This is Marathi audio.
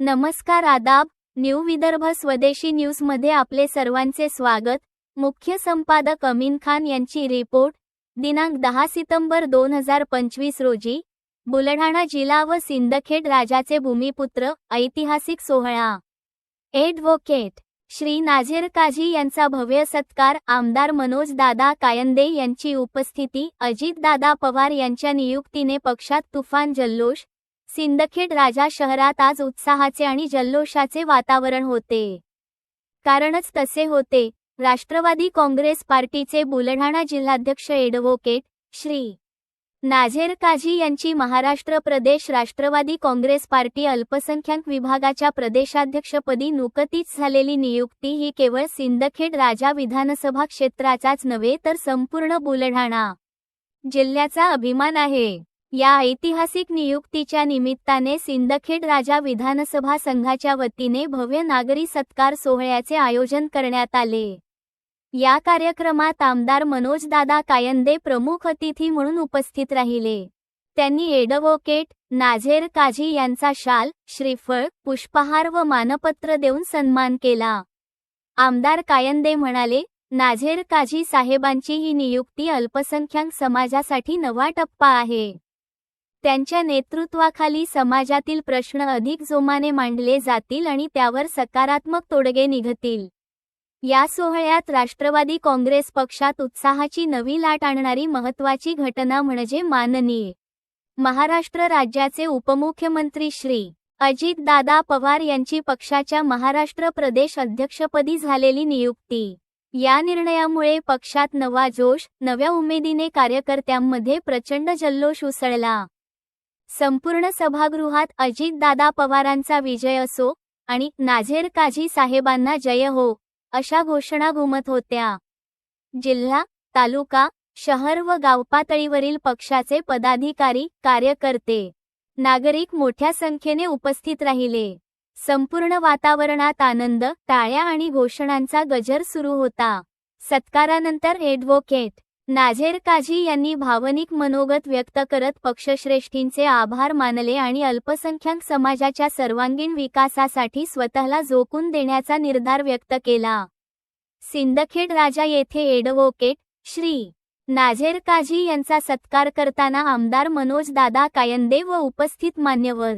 नमस्कार आदाब न्यू विदर्भ स्वदेशी न्यूजमध्ये आपले सर्वांचे स्वागत. मुख्य संपादक अमीन खान यांची रिपोर्ट. दिनांक दहा सितंबर दोन हजार पंचवीस रोजी बुलढाणा जिल्हा व सिंदखेड राजाचे भूमिपुत्र ऐतिहासिक सोहळा. एडव्होकेट श्री नाझीर काझी यांचा भव्य सत्कार आमदार मनोज दादा कायंदे यांची उपस्थिती अजित दादा पवार यांच्या नियुक्तीने पक्षात तुफान जल्लोष सिंदखेड राजा शहरात आज उत्साहाचे आणि जल्लोषाचे वातावरण होते. कारणच तसे होते. राष्ट्रवादी काँग्रेस पार्टीचे बुलढाणा जिल्हाध्यक्ष एडव्होकेट श्री नाझेर काझी यांची महाराष्ट्र प्रदेश राष्ट्रवादी काँग्रेस पार्टी अल्पसंख्याक विभागाच्या प्रदेशाध्यक्षपदी नुकतीच झालेली नियुक्ती ही केवळ सिंदखेड राजा विधानसभा क्षेत्राचाच नव्हे तर संपूर्ण बुलढाणा जिल्ह्याचा अभिमान आहे. या ऐतिहासिक नियुक्तीच्या निमित्ताने सिंदखेड राजा विधानसभा संघाच्या वतीने भव्य नागरी सत्कार सोहळ्याचे आयोजन करण्यात आले. या कार्यक्रमात आमदार मनोजदादा कायंदे प्रमुख अतिथी म्हणून उपस्थित राहिले. त्यांनी एडव्होकेट नाझेर काझी यांचा शाल श्रीफळ पुष्पहार व मानपत्र देऊन सन्मान केला. आमदार कायंदे म्हणाले नाझेर काझी साहेबांची ही नियुक्ती अल्पसंख्याक समाजासाठी नवा टप्पा आहे. त्यांच्या नेतृत्वाखाली समाजातील प्रश्न अधिक जोमाने मांडले जातील आणि त्यावर सकारात्मक तोडगे निघतील. या सोहळ्यात राष्ट्रवादी काँग्रेस पक्षात उत्साहाची नवी लाट आणणारी महत्त्वाची घटना म्हणजे माननीय महाराष्ट्र राज्याचे उपमुख्यमंत्री श्री. अजितदादा पवार यांची पक्षाच्या महाराष्ट्र प्रदेश अध्यक्षपदी झालेली नियुक्ती. या निर्णयामुळे पक्षात नवा जोश नव्या उमेदीने कार्यकर्त्यांमध्ये प्रचंड जल्लोष उसळला. संपूर्ण सभागृहात अजितदादा पवारांचा विजय असो आणि नाझेर काझी साहेबांना जय हो अशा घोषणा घुमत होत्या. जिल्हा तालुका शहर व गावपातळीवरील पक्षाचे पदाधिकारी कार्यकर्ते नागरिक मोठ्या संख्येने उपस्थित राहिले. संपूर्ण वातावरणात आनंद टाळ्या आणि घोषणांचा गजर सुरू होता. सत्कारानंतर एडव्होकेट नाझेर काझी यांनी भावनिक मनोगत व्यक्त करत पक्षश्रेष्ठींचे आभार मानले आणि अल्पसंख्याक समाजाच्या सर्वांगीण विकासासाठी स्वतःला जोकून देण्याचा निर्धार व्यक्त केला. सिंदखेड राजा येथे एडव्होकेट श्री नाझेर काझी यांचा सत्कार करताना आमदार मनोज दादा कायंदे व उपस्थित मान्यवर